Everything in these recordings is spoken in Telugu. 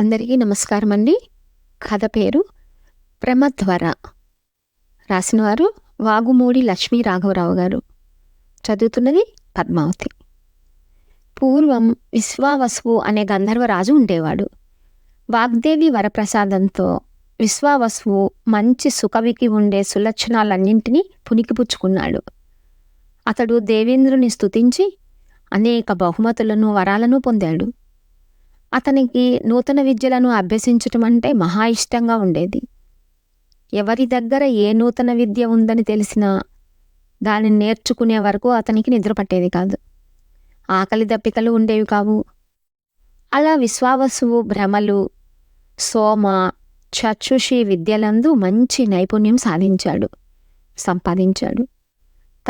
అందరికీ నమస్కారం అండి. కథ పేరు ప్రమద్వర. రాసినవారు వాగుమూడి లక్ష్మీ రాఘవరావు గారు. చదువుతున్నది పద్మావతి. పూర్వం విశ్వావసువు అనే గంధర్వరాజు ఉండేవాడు. వాగ్దేవి వరప్రసాదంతో విశ్వావసువు మంచి సుకవికి ఉండే సులక్షణాలన్నింటినీ పునికిపుచ్చుకున్నాడు అతడు దేవేంద్రుని స్తుతించి అనేక బహుమతులను వరాలను పొందాడు. అతనికి నూతన విద్యలను అభ్యసించటం అంటే మహా ఇష్టంగా ఉండేది. ఎవరి దగ్గర ఏ నూతన విద్య ఉందని తెలిసినా దానిని నేర్చుకునే వరకు అతనికి నిద్ర పట్టేది కాదు. ఆకలి దప్పికలు ఉండేవి కావు. అలా విశ్వావసువు భ్రమలు సోమ చక్షుషి విద్యలందు మంచి నైపుణ్యం సాధించాడు సంపాదించాడు.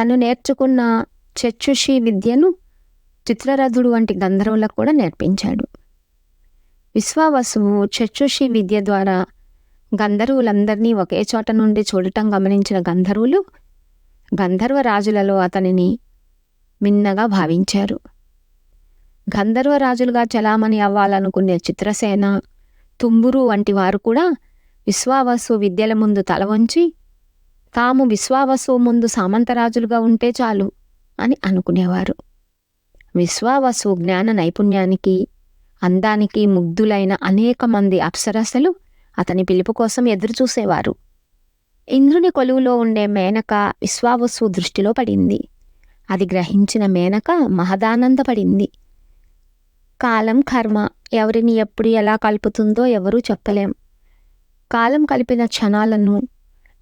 తను నేర్చుకున్న చక్షుషి విద్యను చిత్రరథుడు వంటి గంధర్వులకు కూడా నేర్పించాడు. విశ్వావసువు చచ్చుషి విద్య ద్వారా గంధర్వులందరినీ ఒకే చోట నుండి చూడటం గమనించిన గంధర్వులు గంధర్వ రాజులలో అతనిని మిన్నగా భావించారు. గంధర్వ రాజులుగా చలామణి అవ్వాలనుకునే చిత్రసేన తుంబురు వంటి వారు కూడా విశ్వావసు విద్యల ముందు తల వంచి తాము విశ్వావసు ముందు సామంతరాజులుగా ఉంటే చాలు అని అనుకునేవారు. విశ్వావసు జ్ఞాన నైపుణ్యానికి అందానికి ముగ్ధులైన అనేక మంది అప్సరసలు అతని పిలుపు కోసం ఎదురుచూసేవారు ఇంద్రుని కొలువులో ఉండే మేనక విశ్వావసు దృష్టిలో పడింది. అది గ్రహించిన మేనక మహదానందపడింది. కాలం కర్మ ఎవరిని ఎప్పుడు ఎలా కలుపుతుందో ఎవరూ చెప్పలేం. కాలం కలిపిన క్షణాలను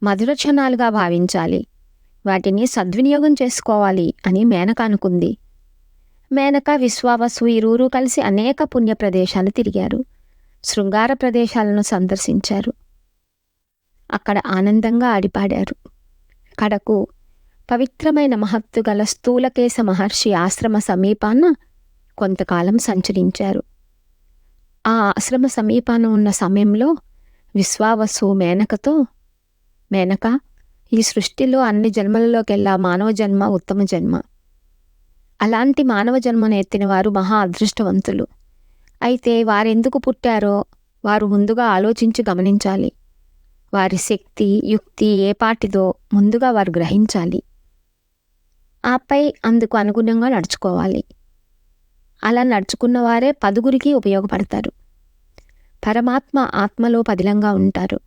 మధుర క్షణాలుగా భావించాలి. వాటిని సద్వినియోగం చేసుకోవాలి అని మేనక అనుకుంది. మేనక విశ్వావసు ఇరువురు కలిసి అనేక పుణ్య ప్రదేశాలు తిరిగారు. శృంగార ప్రదేశాలను సందర్శించారు. అక్కడ ఆనందంగా ఆడిపాడారు. కడకు పవిత్రమైన మహత్తు గల స్థూలకేశ మహర్షి ఆశ్రమ సమీపాన కొంతకాలం సంచరించారు. ఆ ఆశ్రమ సమీపాన ఉన్న సమయంలో విశ్వావసు మేనకతో మేనక ఈ సృష్టిలో అన్ని జన్మలలోకెల్లా మానవ జన్మ ఉత్తమ జన్మ. అలాంటి మానవ జన్మను ఎత్తిన వారు మహా అదృష్టవంతులు. అయితే వారెందుకు పుట్టారో వారు ముందుగా ఆలోచించి గమనించాలి. వారి శక్తి యుక్తి ఏపాటిదో ముందుగా వారు గ్రహించాలి. ఆపై అందుకు అనుగుణంగా నడుచుకోవాలి. అలా నడుచుకున్న వారే పదుగురికి ఉపయోగపడతారు. పరమాత్మ ఆత్మలో పదిలంగా ఉంటారు.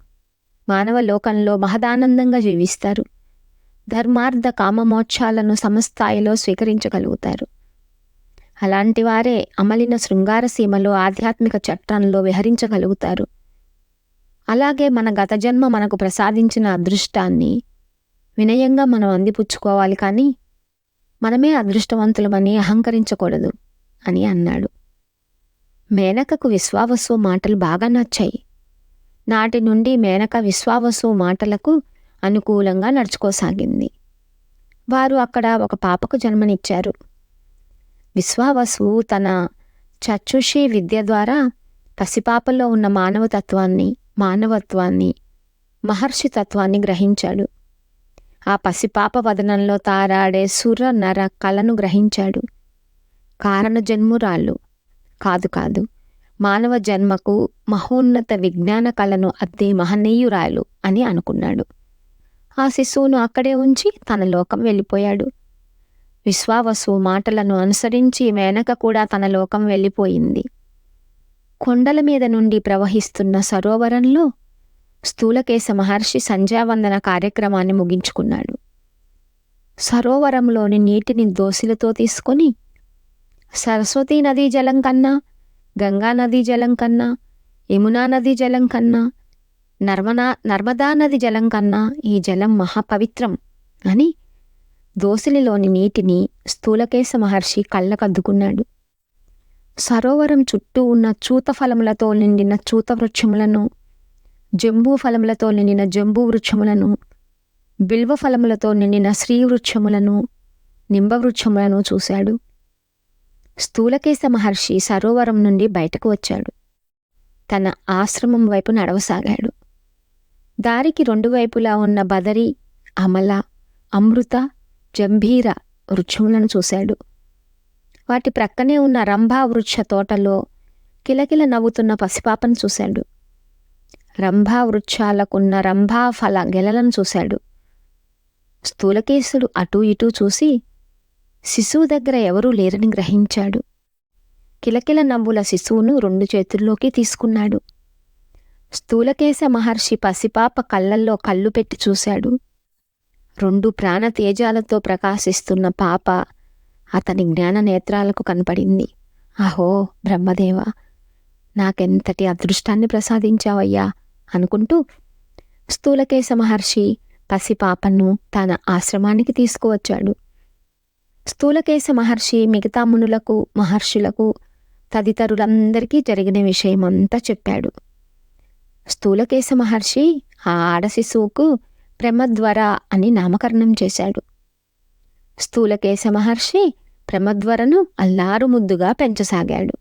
మానవ లోకంలో మహదానందంగా జీవిస్తారు. ధర్మార్థ కామమోక్షాలను సమస్థాయిలో స్వీకరించగలుగుతారు. అలాంటి వారే అమలిన శృంగార సీమలో ఆధ్యాత్మిక చట్టంలో విహరించగలుగుతారు. అలాగే మన గత జన్మ మనకు ప్రసాదించిన అదృష్టాన్ని వినయంగా మనం అందిపుచ్చుకోవాలి కానీ మనమే అదృష్టవంతులమని అహంకరించకూడదు అని అన్నాడు. మేనకకు విశ్వావసు మాటలు బాగా నచ్చాయి. నాటి నుండి మేనక విశ్వావసు మాటలకు అనుకూలంగా నడుచుకోసాగింది. వారు అక్కడ ఒక పాపకు జన్మనిచ్చారు. విశ్వావసు తన చచ్చుషి విద్య ద్వారా పసిపాపలో ఉన్న మానవతత్వాన్ని మానవత్వాన్ని మహర్షి తత్వాన్ని గ్రహించాడు. ఆ పసిపాప వదనంలో తారాడే సుర నర కళను గ్రహించాడు. కారణ జన్మురాళ్ళు కాదు కాదు మానవ జన్మకు మహోన్నత విజ్ఞాన కళను అద్దే మహనీయురాలు అని అనుకున్నాడు. ఆ శిశువును అక్కడే ఉంచి తన లోకం వెళ్ళిపోయాడు. విశ్వావసు మాటలను అనుసరించి మేనక కూడా తన లోకం వెళ్ళిపోయింది. కొండల మీద నుండి ప్రవహిస్తున్న సరోవరంలో స్థూలకేశ మహర్షి సంధ్యావందన కార్యక్రమాన్ని ముగించుకున్నాడు. సరోవరంలోని నీటిని దోసిలతో తీసుకొని సరస్వతీ నదీ జలం కన్నా గంగా నదీ జలం కన్నా యమునా నదీ జలం కన్నా నర్మనా నర్మదా నది జలం కన్నా ఈ జలం మహాపవిత్రం అని దోసిలిలోని నీటిని స్థూలకేశ మహర్షి కళ్ళకద్దుకున్నాడు. సరోవరం చుట్టూ ఉన్న చూత ఫలములతో నిండిన చూత వృక్షములను జంబూ ఫలములతో నిండిన జంబూ వృక్షములను బిల్వ ఫలములతో నిండిన శ్రీ వృక్షములను నింబ వృక్షములను చూశాడు. స్థూలకేశ మహర్షి సరోవరం నుండి బయటకు వచ్చాడు. తన ఆశ్రమం వైపు నడవసాగాడు. దారికి రెండు వైపులా ఉన్న బదరి అమల అమృత జంభీర వృక్షములను చూశాడు. వాటి ప్రక్కనే ఉన్న రంభా వృక్ష తోటలో కిలకిల నవ్వుతున్న పసిపాపను చూశాడు. రంభా వృక్షాలకున్న రంభా ఫల గెలలను చూశాడు. స్థూలకేశుడు అటూ ఇటూ చూసి శిశువు దగ్గర ఎవరూ లేరని గ్రహించాడు. కిలకిల నవ్వుల శిశువును రెండు చేతుల్లోకి తీసుకున్నాడు. స్థూలకేశ మహర్షి పసిపాప కళ్ళల్లో కళ్ళు పెట్టి చూశాడు. రెండు ప్రాణ తేజాలతో ప్రకాశిస్తున్న పాప అతని జ్ఞాన నేత్రాలకు కనపడింది. అహో బ్రహ్మదేవ నాకెంతటి అదృష్టాన్ని ప్రసాదించావయ్యా అనుకుంటూ స్థూలకేశ మహర్షి పసిపాపను తన ఆశ్రమానికి తీసుకువచ్చాడు. స్థూలకేశ మహర్షి మిగతా మునులకు మహర్షులకు తదితరులందరికీ జరిగిన విషయమంతా చెప్పాడు. స్థూలకేశ మహర్షి ఆ ఆడశిశువుకు ప్రమద్వర అని నామకరణం చేశాడు. స్థూలకేశ మహర్షి ప్రమద్వరను అల్లారు ముద్దుగా పెంచసాగాడు.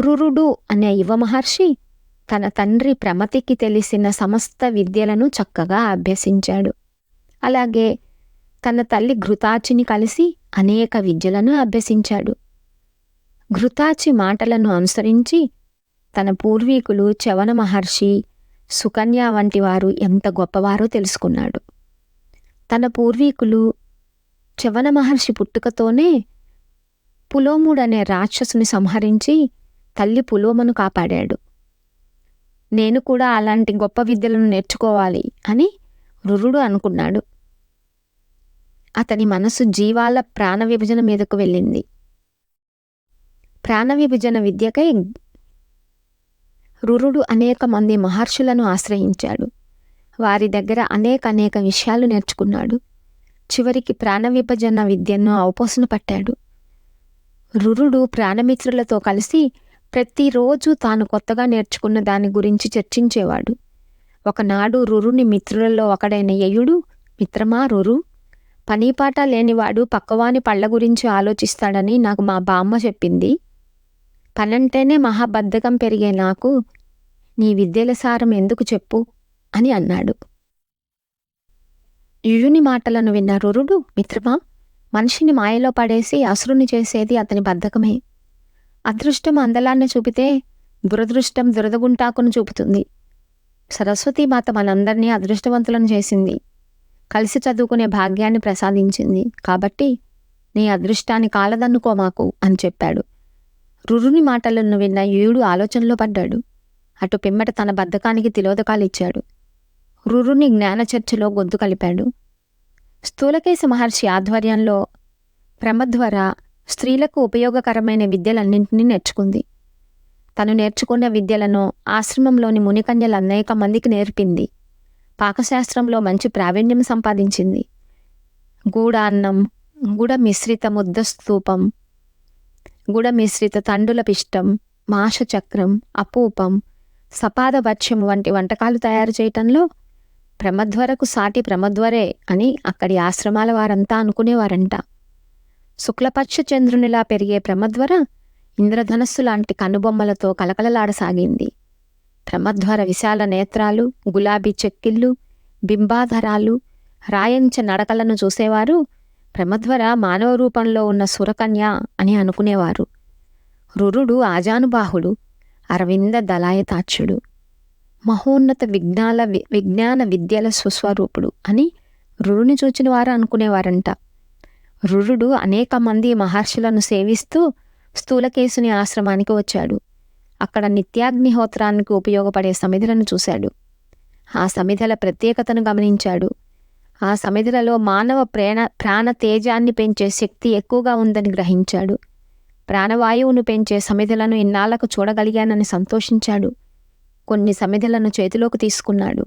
రురుడు అనే యువ మహర్షి తన తండ్రి ప్రమతికి తెలిసిన సమస్త విద్యలను చక్కగా అభ్యసించాడు. అలాగే తన తల్లి ఘృతాచిని కలిసి అనేక విద్యలను అభ్యసించాడు. ఘృతాచి మాటలను అనుసరించి తన పూర్వీకులు చవన మహర్షి సుకన్య వంటి వారు ఎంత గొప్పవారో తెలుసుకున్నాడు. తన పూర్వీకులు చవన మహర్షి పుట్టుకతోనే పులోముడనే రాక్షసుని సంహరించి తల్లి పులోమను కాపాడాడు. నేను కూడా అలాంటి గొప్ప విద్యలను నేర్చుకోవాలి అని రురుడు అనుకున్నాడు. అతని మనసు జీవాల ప్రాణ విభజన మీదకు వెళ్ళింది. ప్రాణ విభజన విద్యకై రురుడు అనేక మంది మహర్షులను ఆశ్రయించాడు. వారి దగ్గర అనేక అనేక విషయాలు నేర్చుకున్నాడు. చివరికి ప్రాణ విభజన విద్యను అవపోసన పట్టాడు. రురుడు ప్రాణమిత్రులతో కలిసి ప్రతిరోజు తాను కొత్తగా నేర్చుకున్న దాని గురించి చర్చించేవాడు. ఒకనాడు రురుని మిత్రులలో ఒకడైన యయుడు మిత్రమా రురు పనీపాట లేనివాడు పక్కవాని పళ్ళ గురించి ఆలోచిస్తాడని నాకు మా బామ్మ చెప్పింది. పనంటేనే మహాబద్ధకం పెరిగే నాకు నీ విద్యల సారం ఎందుకు చెప్పు అని అన్నాడు. యుయుని మాటలను విన్న రురుడు మిత్రమా మనిషిని మాయలో పడేసి అసురుని చేసేది అతని బద్ధకమే. అదృష్టం అందలాన్ని చూపితే దురదృష్టం దురదగుంటాకును చూపుతుంది. సరస్వతీ మాత మనందరినీ అదృష్టవంతులను చేసింది. కలిసి చదువుకునే భాగ్యాన్ని ప్రసాదించింది. కాబట్టి నీ అదృష్టాన్ని కాలదన్నుకో మాకు అని చెప్పాడు. రురుని మాటలను విన్న యుయుడు ఆలోచనలో పడ్డాడు. అటు పిమ్మట తన బద్ధకానికి తిలోదకాలిచ్చాడు. రురుని జ్ఞానచర్చలో గొంతు కలిపాడు. స్థూలకేశ మహర్షి ఆధ్వర్యంలో ప్రమద్వర స్త్రీలకు ఉపయోగకరమైన విద్యలన్నింటినీ నేర్చుకుంది. తను నేర్చుకున్న విద్యలను ఆశ్రమంలోని మునికన్యలు అనేక మందికి నేర్పింది. పాకశాస్త్రంలో మంచి ప్రావీణ్యం సంపాదించింది. గూడాన్నం గుడ మిశ్రిత ముద్ద స్తూపం గుడమిశ్రిత తండుల పిష్టం మాషచక్రం అపూపం సపాద భక్ష్యం వంటి వంటకాలు తయారు చేయటంలో ప్రమధ్వరకు సాటి ప్రమధ్వరే అని అక్కడి ఆశ్రమాల వారంతా అనుకునేవారంట. శుక్లపక్ష చంద్రునిలా పెరిగే ప్రమధ్వర ఇంద్రధనస్సు లాంటి కనుబొమ్మలతో కలకలలాడసాగింది. ప్రమధ్వర విశాల నేత్రాలు గులాబీ చెక్కిళ్ళు బింబాధరాలు రాయంచ నడకలను చూసేవారు ప్రమధ్వర మానవ రూపంలో ఉన్న సురకన్య అని అనుకునేవారు. రురుడు ఆజానుబాహుడు అరవింద దళాయతాచ్యుడు మహోన్నత విజ్ఞాన విజ్ఞాన విద్యల సుస్వరూపుడు అని రురుని చూచిన వారు అనుకునేవారంట. రురుడు అనేక మంది మహర్షులను సేవిస్తూ స్థూలకేశుని ఆశ్రమానికి వచ్చాడు. అక్కడ నిత్యాగ్నిహోత్రానికి ఉపయోగపడే సమిధులను చూశాడు. ఆ సమిధల ప్రత్యేకతను గమనించాడు. ఆ సమిధులలో మానవ ప్రేణ ప్రాణ తేజాన్ని పెంచే శక్తి ఎక్కువగా ఉందని గ్రహించాడు. ప్రాణవాయువును పెంచే సమిధులను ఇన్నాళ్ళకు చూడగలిగానని సంతోషించాడు. కొన్ని సమిధులను చేతిలోకి తీసుకున్నాడు.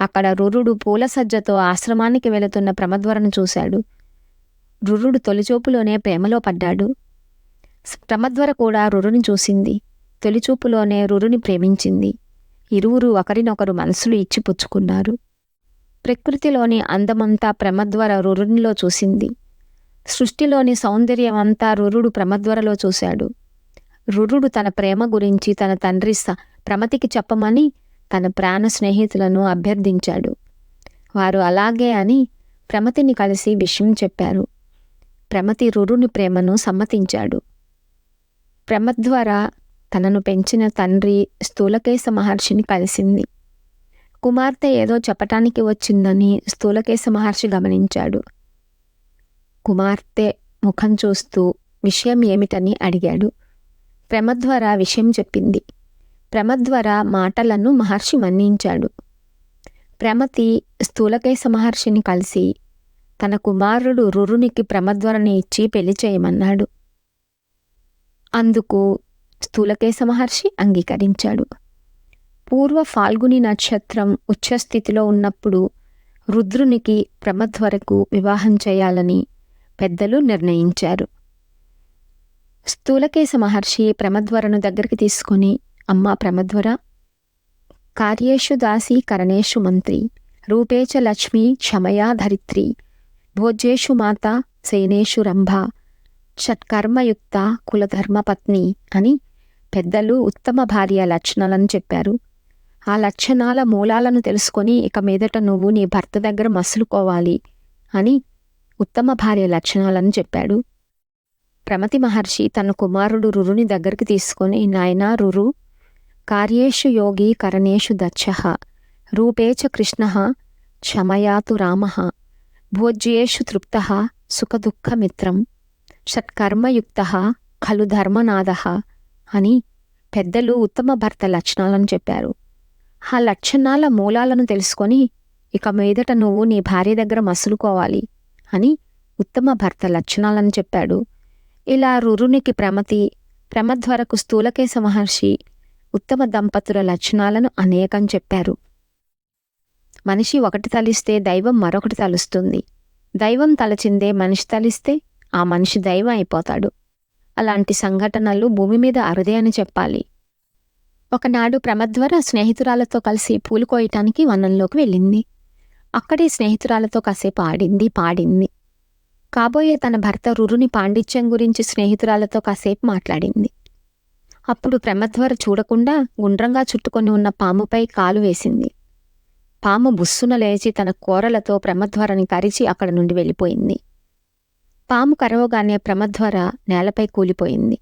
అక్కడ రురుడు పూల సజ్జతో ఆశ్రమానికి వెళుతున్న ప్రమద్వరను చూశాడు. రురుడు తొలిచూపులోనే ప్రేమలో పడ్డాడు. ప్రమద్వర కూడా రురుని చూసింది. తొలిచూపులోనే రురుని ప్రేమించింది. ఇరువురు ఒకరినొకరు మనసులు ఇచ్చి పుచ్చుకున్నారు ప్రకృతిలోని అందమంతా ప్రమద్వర రురునిలో చూసింది. సృష్టిలోని సౌందర్యమంతా రురుడు ప్రమద్వరలో చూశాడు. రురుడు తన ప్రేమ గురించి తన తండ్రి ప్రమతికి చెప్పమని తన ప్రాణ స్నేహితులను అభ్యర్థించాడు. వారు అలాగే అని ప్రమతిని కలిసి విషయం చెప్పారు. ప్రమతి రురుని ప్రేమను సమ్మతించాడు. ప్రమద్వార తనను పెంచిన తండ్రి స్థూలకేశ మహర్షిని కలిసింది. కుమార్తె ఏదో చెప్పటానికి వచ్చిందని స్థూలకేశ మహర్షి గమనించాడు. కుమార్తె ముఖం చూస్తూ విషయం ఏమిటని? అడిగాడు. ప్రమద్వర విషయం చెప్పింది. ప్రమద్వర మాటలను మహర్షి మన్నించాడు. ప్రమతి స్థూలకేశ మహర్షిని కలిసి తన కుమారుడు రురునికి ప్రమద్వరని ఇచ్చి పెళ్ళి చేయమన్నాడు. అందుకు స్థూలకేశ మహర్షి అంగీకరించాడు. పూర్వ ఫాల్గుని నక్షత్రం ఉచ్చస్థితిలో ఉన్నప్పుడు రుద్రునికి ప్రమధ్వరకు వివాహం చేయాలని పెద్దలు నిర్ణయించారు. స్థూలకేశ మహర్షి ప్రమధ్వరను దగ్గరికి తీసుకుని అమ్మా ప్రమధ్వర కార్యేషు దాసి కరణేషు మంత్రి రూపేచ లక్ష్మి క్షమయా ధరిత్రి భోజ్యేషు మాత సేనేషు రంభ షట్కర్మయుక్త కులధర్మపత్ని అని పెద్దలు ఉత్తమ భార్య లక్షణాలను చెప్పారు. ఆ లక్షణాల మూలాలను తెలుసుకొని ఇక మీదట నువ్వు నీ భర్త దగ్గర మసులుకోవాలి అని ఉత్తమ భార్య లక్షణాలను చెప్పాడు. ప్రమతి మహర్షి తన కుమారుడు రురుని దగ్గరికి తీసుకొని నాయనా రురు కార్యేషు యోగి కరణేషు దక్ష రూపేచ కృష్ణ క్షమయాతు రామ భోజ్యేషు తృప్త సుఖదుఃఖమిత్రం షట్కర్మయుక్త ఖలు ధర్మనాథ అని పెద్దలు ఉత్తమ భర్త లక్షణాలను చెప్పారు. ఆ లక్షణాల మూలాలను తెలుసుకొని ఇక మీదట నువ్వు నీ భార్య దగ్గర మసులుకోవాలి అని ఉత్తమ భర్త లక్షణాలను చెప్పాడు. ఇలా రురునికి ప్రమతి ప్రమధ్వరకు స్థూలకేశ మహర్షి ఉత్తమ దంపతుల లక్షణాలను అనేకం చెప్పారు. మనిషి ఒకటి తలిస్తే దైవం మరొకటి తలుస్తుంది. దైవం తలచిందే మనిషి తలిస్తే ఆ మనిషి దైవం అయిపోతాడు. అలాంటి సంఘటనలు భూమి మీద అరుదే అని చెప్పాలి. ఒకనాడు ప్రమద్వర స్నేహితురాలతో కలిసి పూలు కోయటానికి వనంలోకి వెళ్ళింది. అక్కడే స్నేహితురాలతో కాసేపు ఆడింది పాడింది. కాబోయే తన భర్త రురుని పాండిత్యం గురించి స్నేహితురాలతో కాసేపు మాట్లాడింది. అప్పుడు ప్రమద్వర చూడకుండా గుండ్రంగా చుట్టుకొని ఉన్న పాముపై కాలు వేసింది. పాము బుస్సున లేచి తన కూరలతో ప్రమద్వరని కరిచి అక్కడ నుండి వెళ్ళిపోయింది. పాము కరవగానే ప్రమధ్వర నేలపై కూలిపోయింది.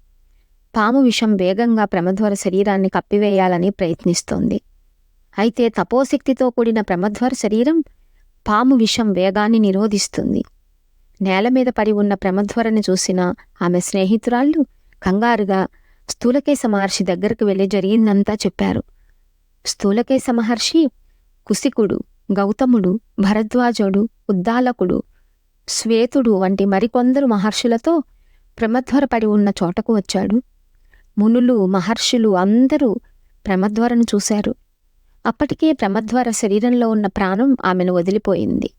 పాము విషం వేగంగా ప్రమధ్వర శరీరాన్ని కప్పివేయాలని ప్రయత్నిస్తోంది. అయితే తపోశక్తితో కూడిన ప్రమధ్వర శరీరం పాము విషం వేగాన్ని నిరోధిస్తుంది. నేల మీద పడి ఉన్న ప్రమధ్వరని చూసిన ఆమె స్నేహితురాళ్ళు కంగారుగా స్థూలకేశ మహర్షి దగ్గరకు వెళ్ళి జరిగిందంతా చెప్పారు. స్థూలకేశ మహర్షి కుసికుడు గౌతముడు భరద్వాజుడు ఉద్దాలకుడు శ్వేతుడు వంటి మరికొందరు మహర్షులతో ప్రమధ్వరపడి ఉన్న చోటకు వచ్చాడు. మునులు మహర్షులు అందరూ ప్రమధ్వరను చూశారు. అప్పటికే ప్రమధ్వర శరీరంలో ఉన్న ప్రాణం ఆమెను వదిలిపోయింది.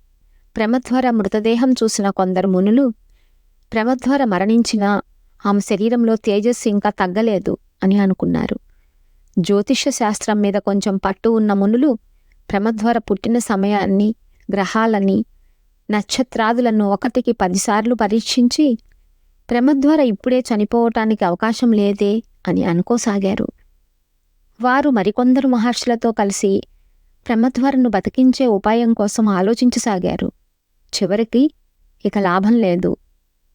ప్రమధ్వర మృతదేహం చూసిన కొందరు మునులు ప్రమధ్వర మరణించినా ఆమె శరీరంలో తేజస్సు ఇంకా తగ్గలేదు అని అనుకున్నారు. జ్యోతిష శాస్త్రం మీద కొంచెం పట్టు ఉన్న మునులు ప్రమధ్వర పుట్టిన సమయాన్ని గ్రహాలని నక్షత్రాదులను ఒకటికి పదిసార్లు పరీక్షించి ప్రమద్వార ఇప్పుడే చనిపోవటానికి అవకాశం లేదే అని అనుకోసాగారు. వారు మరికొందరు మహర్షులతో కలిసి ప్రమద్వారను బతికించే ఉపాయం కోసం ఆలోచించసాగారు. చివరికి ఇక లాభం లేదు.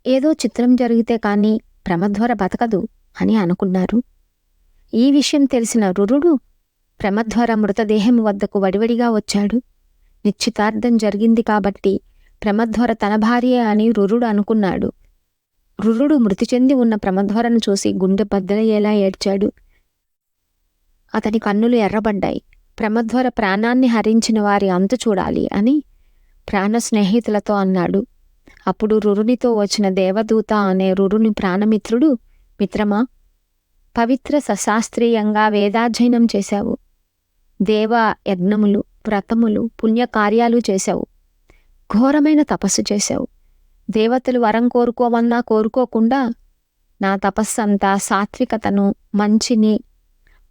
ఏదో చిత్రం జరిగితే కాని ప్రమధ్వర బతకదు అని అనుకున్నారు. ఈ విషయం తెలిసిన రురుడు ప్రమధ్వర మృతదేహం వద్దకు వడివడిగా వచ్చాడు. నిశ్చితార్థం జరిగింది కాబట్టి ప్రమధ్వర తన భార్య అని రురుడు అనుకున్నాడు. రురుడు మృతి చెంది ఉన్న ప్రమధ్వరను చూసి గుండె బద్దలయ్యేలా ఏడ్చాడు. అతని కన్నులు ఎర్రబడ్డాయి. ప్రమధ్వర ప్రాణాన్ని హరించిన వారి అంతు చూడాలి అని ప్రాణ స్నేహితులతో అన్నాడు. అప్పుడు రురునితో వచ్చిన దేవదూత అనే రురుని ప్రాణమిత్రుడు మిత్రమా పవిత్ర సశాస్త్రీయంగా వేదాధ్యయనం చేశావు. దేవ యజ్ఞములు వ్రతములు పుణ్యకార్యాలు చేశావు. ఘోరమైన తపస్సు చేశావు. దేవతలు వరం కోరుకోమన్నా కోరుకోకుండా నా తపస్సంతా సాత్వికతను మంచిని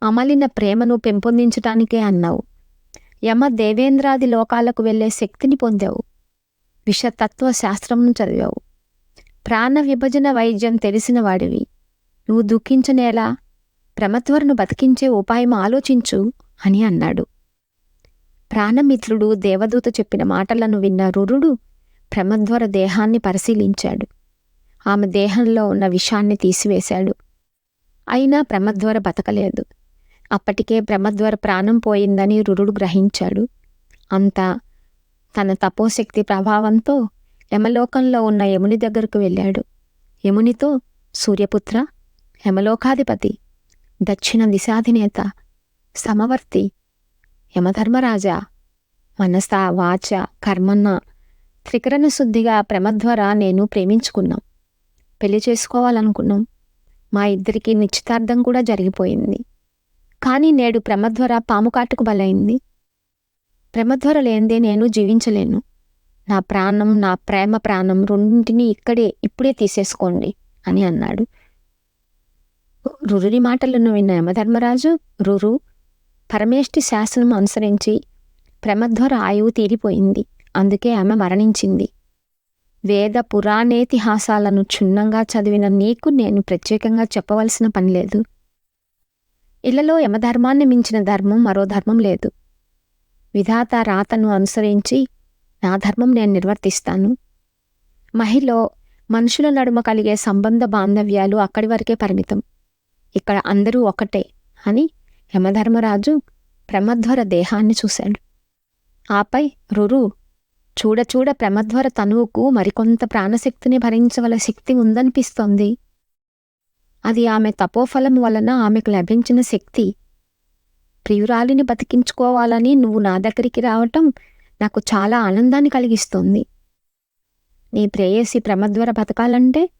అమలిన ప్రేమను పెంపొందించటానికే అన్నావు. యమ దేవేంద్రాది లోకాలకు వెళ్ళే శక్తిని పొందావు. విషతత్వ శాస్త్రంను చదివావు. ప్రాణ విభజన వైద్యం తెలిసిన వాడివి. నువ్వు దుఃఖించనేలా ప్రమత్వరను బతికించే ఉపాయం ఆలోచించు అని అన్నాడు. ప్రాణమిత్రుడు దేవదూత చెప్పిన మాటలను విన్న రురుడు ప్రమద్వర దేహాన్ని పరిశీలించాడు. ఆమె దేహంలో ఉన్న విషాన్ని తీసివేశాడు. అయినా ప్రమద్వర బతకలేదు. అప్పటికే ప్రమద్వర ప్రాణం పోయిందని రురుడు గ్రహించాడు. అంతా తన తపోశక్తి ప్రభావంతో యమలోకంలో ఉన్న యముని దగ్గరకు వెళ్ళాడు. యమునితో సూర్యపుత్ర యమలోకాధిపతి దక్షిణ దిశాధినేత సమవర్తి యమధర్మరాజా మనస వాచ కర్మన్న త్రికరణ శుద్ధిగా ప్రమద్వర నేను ప్రేమించుకున్నాం. పెళ్ళి చేసుకోవాలనుకున్నాం. మా ఇద్దరికి నిశ్చితార్థం కూడా జరిగిపోయింది. కానీ నేడు ప్రమద్వర పాము కాటుకు బలైంది. ప్రమద్వర లేనిదే నేను జీవించలేను. నా ప్రాణం నా ప్రేమ ప్రాణం రెండింటినీ ఇక్కడే ఇప్పుడే తీసేసుకోండి అని అన్నాడు. రురుని మాటలను విన్న యమధర్మరాజు రురు పరమేష్టి శాసనం అనుసరించి ప్రమద్వర ఆయువు తీరిపోయింది. అందుకే ఆమె మరణించింది. వేద పురాణేతిహాసాలను క్షుణ్ణంగా చదివిన నీకు నేను ప్రత్యేకంగా చెప్పవలసిన పని లేదు. ఇళ్ళలో యమధర్మాన్ని మించిన ధర్మం మరో ధర్మం లేదు. విధాత రాతను అనుసరించి నా ధర్మం నేను నిర్వర్తిస్తాను. మహిళ మనుషుల నడుమ కలిగే సంబంధ బాంధవ్యాలు అక్కడి వరకే పరిమితం. ఇక్కడ అందరూ ఒకటే అని యమధర్మరాజు ప్రమధ్వర దేహాన్ని చూశాడు. ఆపై రురు చూడచూడ ప్రమధ్వర తనువుకు మరికొంత ప్రాణశక్తిని భరించవల శక్తి ఉందనిపిస్తోంది. అది ఆమె తపోఫలం వలన ఆమెకు లభించిన శక్తి. ప్రియురాలిని బతికించుకోవాలని నువ్వు నా దగ్గరికి రావటం నాకు చాలా ఆనందాన్ని కలిగిస్తోంది. నీ ప్రేయసి ప్రమద్వర బతకాలంటే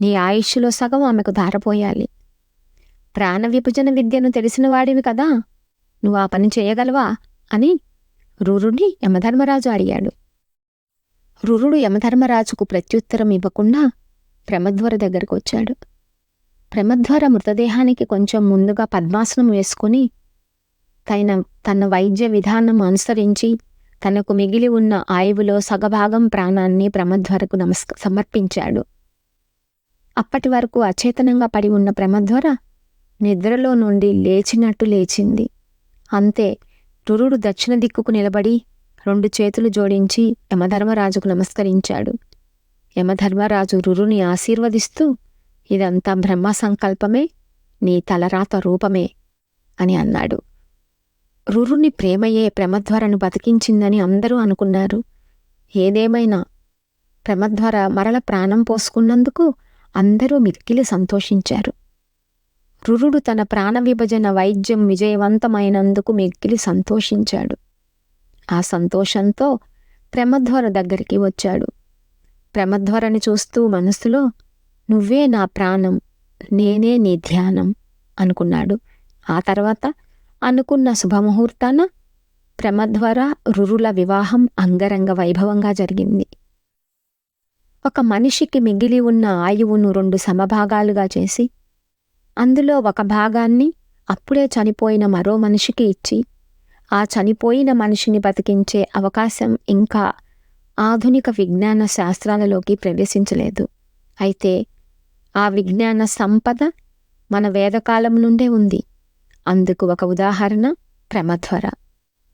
నీ ఆయుష్లో సగం ఆమెకు ధారపోయాలి. ప్రాణ విభజన విద్యను తెలిసిన వాడివి కదా నువ్వు ఆ పని చేయగలవా అని రురుని యమధర్మరాజు అడిగాడు. రురుడు యమధర్మరాజుకు ప్రత్యుత్తరం ఇవ్వకుండా ప్రమధ్వర దగ్గరకు వచ్చాడు. మృతదేహానికి కొంచెం ముందుగా పద్మాసనం వేసుకుని తన తన వైద్య విధానం అనుసరించి తనకు మిగిలి ఉన్న ఆయువులో సగభాగం ప్రాణాన్ని ప్రమధ్వరకు నమస్క సమర్పించాడు. అప్పటి వరకు అచేతనంగా పడి ఉన్న ప్రమధ్వర నిద్రలో నుండి లేచినట్టు లేచింది. అంతే రురుడు దక్షిణ దిక్కుకు నిలబడి రెండు చేతులు జోడించి యమధర్మరాజుకు నమస్కరించాడు. యమధర్మరాజు రురుని ఆశీర్వదిస్తూ ఇదంతా బ్రహ్మ సంకల్పమే నీ తలరాత రూపమే అని అన్నాడు. రురుని ప్రేమయే ప్రమధ్వరను బతికించిందని అందరూ అనుకున్నారు. ఏదేమైనా ప్రమధ్వర మరల ప్రాణం పోసుకున్నందుకు అందరూ మిక్కిలి సంతోషించారు. రురుడు తన ప్రాణ విభజన వైద్యం విజయవంతమైనందుకు మిక్కిలి సంతోషించాడు. ఆ సంతోషంతో ప్రమధ్వర దగ్గరికి వచ్చాడు. ప్రమధ్వరని చూస్తూ మనసులో నువ్వే నా ప్రాణం నేనే నీ ధ్యానం అనుకున్నాడు. ఆ తర్వాత అనుకున్న శుభముహూర్తాన ప్రమధ్వర రురుల వివాహం అంగరంగ వైభవంగా జరిగింది. ఒక మనిషికి మిగిలి ఉన్న ఆయువును రెండు సమభాగాలుగా చేసి అందులో ఒక భాగాన్ని అప్పుడే చనిపోయిన మరో మనిషికి ఇచ్చి ఆ చనిపోయిన మనిషిని బతికించే అవకాశం ఇంకా ఆధునిక విజ్ఞాన శాస్త్రాలలోకి ప్రవేశించలేదు. అయితే ఆ విజ్ఞాన సంపద మన వేదకాలం నుండే ఉంది. అందుకు ఒక ఉదాహరణ ప్రమధ్వర.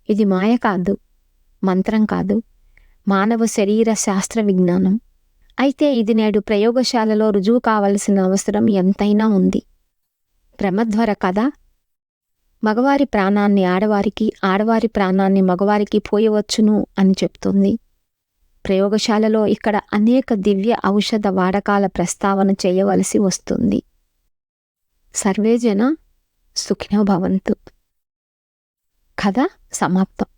ఇది మాయ కాదు మంత్రం కాదు మానవ శరీర శాస్త్ర విజ్ఞానం. అయితే ఇది నేడు ప్రయోగశాలలో రుజువు కావలసిన అవసరం ఎంతైనా ఉంది. ప్రమధ్వర కథ మగవారి ప్రాణాన్ని ఆడవారికి ఆడవారి ప్రాణాన్ని మగవారికి పోయవచ్చును అని చెప్తుంది. ప్రయోగశాలలో ఇక్కడ అనేక దివ్య ఔషధ వాడకాల ప్రస్తావన చేయవలసి వస్తుంది. సర్వేజన సుఖినో భవంతు. కథ సమాప్తం.